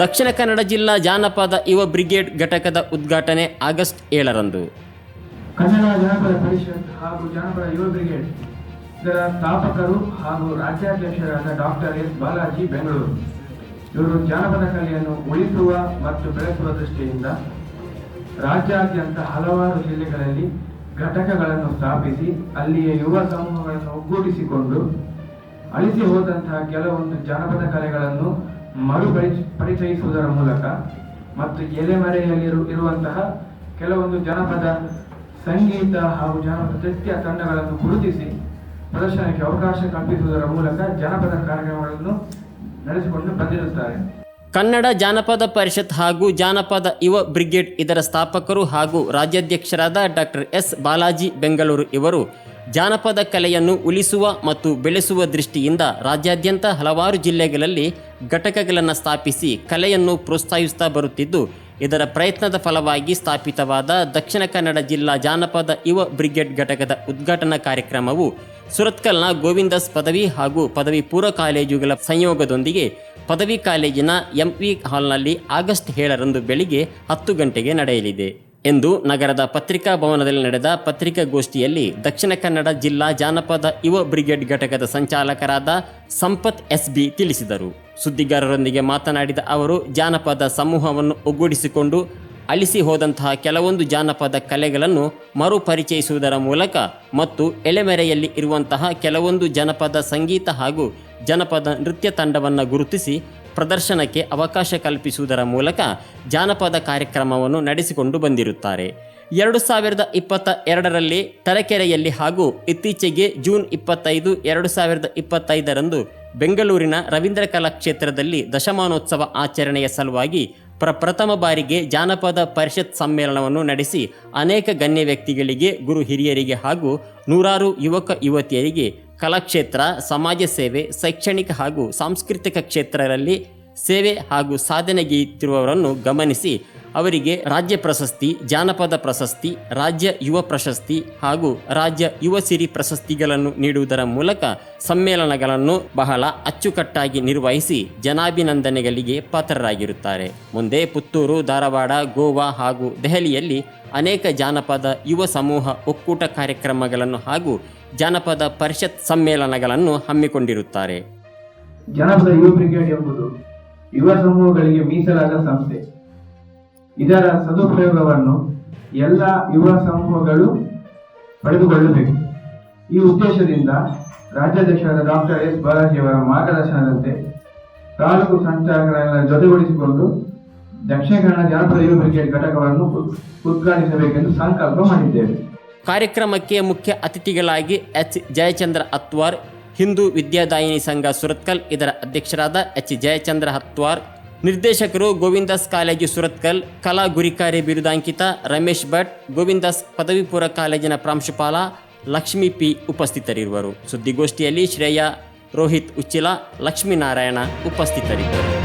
ದಕ್ಷಿಣ ಕನ್ನಡ ಜಿಲ್ಲಾ ಜಾನಪದ ಯುವ ಬ್ರಿಗೇಡ್ ಘಟಕದ ಉದ್ಘಾಟನೆ ಆಗಸ್ಟ್ ಏಳರಂದು. ಕನ್ನಡ ಜನಪದ ಪರಿಷತ್ ಹಾಗೂ ಜನಪದ ಯುವ ಬ್ರಿಗೇಡ್, ಇದರ ಸ್ಥಾಪಕರು ಹಾಗೂ ರಾಜ್ಯಾಧ್ಯಕ್ಷರಾದ ಡಾಕ್ಟರ್ ಎಸ್ ಬಾಲಾಜಿ ಬೆಂಗಳೂರು. ಇವರು ಜಾನಪದ ಕಲೆಯನ್ನು ಉಳಿಸುವ ಮತ್ತು ಬೆಳೆಸುವ ದೃಷ್ಟಿಯಿಂದ ರಾಜ್ಯಾದ್ಯಂತ ಹಲವಾರು ಜಿಲ್ಲೆಗಳಲ್ಲಿ ಘಟಕಗಳನ್ನು ಸ್ಥಾಪಿಸಿ, ಅಲ್ಲಿಯ ಯುವ ಸಮೂಹಗಳನ್ನು ಒಗ್ಗೂಡಿಸಿಕೊಂಡು ಅಳಿಸಿ ಹೋದಂತಹ ಕೆಲವೊಂದು ಜಾನಪದ ಕಲೆಗಳನ್ನು ಮರು ಪರಿಚ- ಪರಿಚಯಿಸುವುದರ ಮೂಲಕ ಮತ್ತು ಎಲೆಮರೆಯಲ್ಲಿ ಇರುವಂತಹ ಕೆಲವೊಂದು ಜನಪದ ಸಂಗೀತ ಹಾಗೂ ಜನಪದ ನೃತ್ಯ ತಂಡಗಳನ್ನು ಗುರುತಿಸಿ ಪ್ರದರ್ಶನಕ್ಕೆ ಅವಕಾಶ ಕಲ್ಪಿಸುವುದರ ಮೂಲಕ ಜನಪದ ಕಾರ್ಯಕ್ರಮಗಳನ್ನು ನಡೆಸಿಕೊಂಡು ಬಂದಿರುತ್ತಾರೆ. ಕನ್ನಡ ಜಾನಪದ ಪರಿಷತ್ ಹಾಗೂ ಜಾನಪದ ಯುವ ಬ್ರಿಗೇಡ್ ಇದರ ಸ್ಥಾಪಕರು ಹಾಗೂ ರಾಜ್ಯಾಧ್ಯಕ್ಷರಾದ ಡಾಕ್ಟರ್ ಎಸ್ ಬಾಲಾಜಿ ಬೆಂಗಳೂರು ಇವರು ಜಾನಪದ ಕಲೆಯನ್ನು ಉಳಿಸುವ ಮತ್ತು ಬೆಳೆಸುವ ದೃಷ್ಟಿಯಿಂದ ರಾಜ್ಯಾದ್ಯಂತ ಹಲವಾರು ಜಿಲ್ಲೆಗಳಲ್ಲಿ ಘಟಕಗಳನ್ನು ಸ್ಥಾಪಿಸಿ ಕಲೆಯನ್ನು ಪ್ರೋತ್ಸಾಹಿಸುತ್ತಾ ಬರುತ್ತಿದ್ದು, ಇದರ ಪ್ರಯತ್ನದ ಫಲವಾಗಿ ಸ್ಥಾಪಿತವಾದ ದಕ್ಷಿಣ ಕನ್ನಡ ಜಿಲ್ಲಾ ಜಾನಪದ ಯುವ ಬ್ರಿಗೇಡ್ ಘಟಕದ ಉದ್ಘಾಟನಾ ಕಾರ್ಯಕ್ರಮವು ಸುರತ್ಕಲ್ನ ಗೋವಿಂದಸ್ ಪದವಿ ಹಾಗೂ ಪದವಿ ಪೂರ್ವ ಕಾಲೇಜುಗಳ ಸಂಯೋಗದೊಂದಿಗೆ ಪದವಿ ಕಾಲೇಜಿನ ಎಂವಿ ಹಾಲ್ನಲ್ಲಿ ಆಗಸ್ಟ್ ಏಳರಂದು ಬೆಳಿಗ್ಗೆ ಹತ್ತು ಗಂಟೆಗೆ ನಡೆಯಲಿದೆ. ಎಂದು ನಗರದ ಪತ್ರಿಕಾ ಭವನದಲ್ಲಿ ನಡೆದ ಪತ್ರಿಕಾಗೋಷ್ಠಿಯಲ್ಲಿ ದಕ್ಷಿಣ ಕನ್ನಡ ಜಿಲ್ಲಾ ಜಾನಪದ ಯುವ ಬ್ರಿಗೇಡ್ ಘಟಕದ ಸಂಚಾಲಕರಾದ ಸಂಪತ್ ಎಸ್ಬಿ ತಿಳಿಸಿದರು. ಸುದ್ದಿಗಾರರೊಂದಿಗೆ ಮಾತನಾಡಿದ ಅವರು, ಜಾನಪದ ಸಮೂಹವನ್ನು ಒಗ್ಗೂಡಿಸಿಕೊಂಡು ಅಳಿಸಿ ಹೋದಂತಹ ಕೆಲವೊಂದು ಜಾನಪದ ಕಲೆಗಳನ್ನು ಮರುಪರಿಚಯಿಸುವುದರ ಮೂಲಕ ಮತ್ತು ಎಳೆಮೆರೆಯಲ್ಲಿ ಇರುವಂತಹ ಕೆಲವೊಂದು ಜನಪದ ಸಂಗೀತ ಹಾಗೂ ಜನಪದ ನೃತ್ಯ ತಂಡವನ್ನು ಗುರುತಿಸಿ ಪ್ರದರ್ಶನಕ್ಕೆ ಅವಕಾಶ ಕಲ್ಪಿಸುವುದರ ಮೂಲಕ ಜಾನಪದ ಕಾರ್ಯಕ್ರಮವನ್ನು ನಡೆಸಿಕೊಂಡು ಬಂದಿರುತ್ತಾರೆ. ಎರಡು ಸಾವಿರದ ಇಪ್ಪತ್ತ ಎರಡರಲ್ಲಿ ತರಕೆರೆಯಲ್ಲಿ ಹಾಗೂ ಇತ್ತೀಚೆಗೆ ಜೂನ್ ಇಪ್ಪತ್ತೈದು, ಎರಡು ಸಾವಿರದ ಇಪ್ಪತ್ತೈದರಂದು ಬೆಂಗಳೂರಿನ ರವೀಂದ್ರ ಕಲಾಕ್ಷೇತ್ರದಲ್ಲಿ ದಶಮಾನೋತ್ಸವ ಆಚರಣೆಯ ಸಲುವಾಗಿ ಪ್ರಪ್ರಥಮ ಬಾರಿಗೆ ಜಾನಪದ ಪರಿಷತ್ ಸಮ್ಮೇಳನವನ್ನು ನಡೆಸಿ ಅನೇಕ ಗಣ್ಯ ವ್ಯಕ್ತಿಗಳಿಗೆ, ಗುರು ಹಿರಿಯರಿಗೆ ಹಾಗೂ ನೂರಾರು ಯುವಕ ಯುವತಿಯರಿಗೆ ಕಲಾಕ್ಷೇತ್ರ ಸಮಾಜ ಸೇವೆ ಶೈಕ್ಷಣಿಕ ಹಾಗೂ ಸಾಂಸ್ಕೃತಿಕ ಕ್ಷೇತ್ರಗಳಲ್ಲಿ ಸೇವೆ ಹಾಗೂ ಸಾಧನೆಗೈತಿರುವವರನ್ನು ಗಮನಿಸಿ, ಅವರಿಗೆ ರಾಜ್ಯ ಪ್ರಶಸ್ತಿ, ಜಾನಪದ ಪ್ರಶಸ್ತಿ, ರಾಜ್ಯ ಯುವ ಪ್ರಶಸ್ತಿ ಹಾಗೂ ರಾಜ್ಯ ಯುವ ಸಿರಿ ಪ್ರಶಸ್ತಿಗಳನ್ನು ನೀಡುವುದರ ಮೂಲಕ ಸಮ್ಮೇಳನಗಳನ್ನು ಬಹಳ ಅಚ್ಚುಕಟ್ಟಾಗಿ ನಿರ್ವಹಿಸಿ ಜನಾಭಿನಂದನೆಗಳಿಗೆ ಪಾತ್ರರಾಗಿರುತ್ತಾರೆ. ಮುಂದೆ ಪುತ್ತೂರು, ಧಾರವಾಡ, ಗೋವಾ ಹಾಗೂ ದೆಹಲಿಯಲ್ಲಿ ಅನೇಕ ಜಾನಪದ ಯುವ ಸಮೂಹ ಒಕ್ಕೂಟ ಕಾರ್ಯಕ್ರಮಗಳನ್ನು ಹಾಗೂ ಜಾನಪದ ಪರಿಷತ್ ಸಮ್ಮೇಳನಗಳನ್ನು ಹಮ್ಮಿಕೊಂಡಿರುತ್ತಾರೆ. ಜನಪದ ಯುವ ಬ್ರಿಗೇಡ್ ಎಂಬುದು ಯುವ ಸಮೂಹಗಳಿಗೆ ಮೀಸಲಾದ ಸಂಸ್ಥೆ. ಇದರ ಸದುಪಯೋಗವನ್ನು ಎಲ್ಲ ಯುವ ಸಮೂಹಗಳು ಪಡೆದುಕೊಳ್ಳಬೇಕು. ಈ ಉದ್ದೇಶದಿಂದ ರಾಜ್ಯಾಧ್ಯಕ್ಷರಾದ ಡಾಕ್ಟರ್ ಎಸ್ ಬಾಲಾಜಿಯವರ ಮಾರ್ಗದರ್ಶನದಂತೆ ತಾಲೂಕು ಸಂಚಾಲಕರನ್ನ ಜೊತೆಗೂಡಿಸಿಕೊಂಡು ದಕ್ಷಿಣ ಕನ್ನಡ ಜನಪದ ಯುವ ಬ್ರಿಗೇಡ್ ಘಟಕವನ್ನು ಉದ್ಘಾಟಿಸಬೇಕೆಂದು ಸಂಕಲ್ಪ ಮಾಡಿದ್ದೇವೆ. ಕಾರ್ಯಕ್ರಮಕ್ಕೆ ಮುಖ್ಯ ಅತಿಥಿಗಳಾಗಿ ಎಚ್. ಜಯಚಂದ್ರ ಅತ್ವಾರ್ ಹಿಂದೂ ವಿದ್ಯಾದಾಯಿನಿ ಸಂಘ ಸುರತ್ಕಲ್ ಇದರ ಅಧ್ಯಕ್ಷರಾದ ಎಚ್. ಜಯಚಂದ್ರ ಹತ್ವಾರ್, ನಿರ್ದೇಶಕರು ಗೋವಿಂದಾಸ್ ಕಾಲೇಜು ಸುರತ್ಕಲ್, ಕಲಾ ಗುರಿಕಾರಿ ಬಿರುದಾಂಕಿತ ರಮೇಶ್ ಭಟ್, ಗೋವಿಂದಾಸ್ ಪದವಿ ಪೂರ್ವ ಕಾಲೇಜಿನ ಪ್ರಾಂಶುಪಾಲ ಲಕ್ಷ್ಮೀ ಪಿ ಉಪಸ್ಥಿತರಿರುವರು. ಸುದ್ದಿಗೋಷ್ಠಿಯಲ್ಲಿ ಶ್ರೇಯಾ ರೋಹಿತ್ ಉಚ್ಚಿಲ, ಲಕ್ಷ್ಮೀನಾರಾಯಣ ಉಪಸ್ಥಿತರಿದ್ದರು.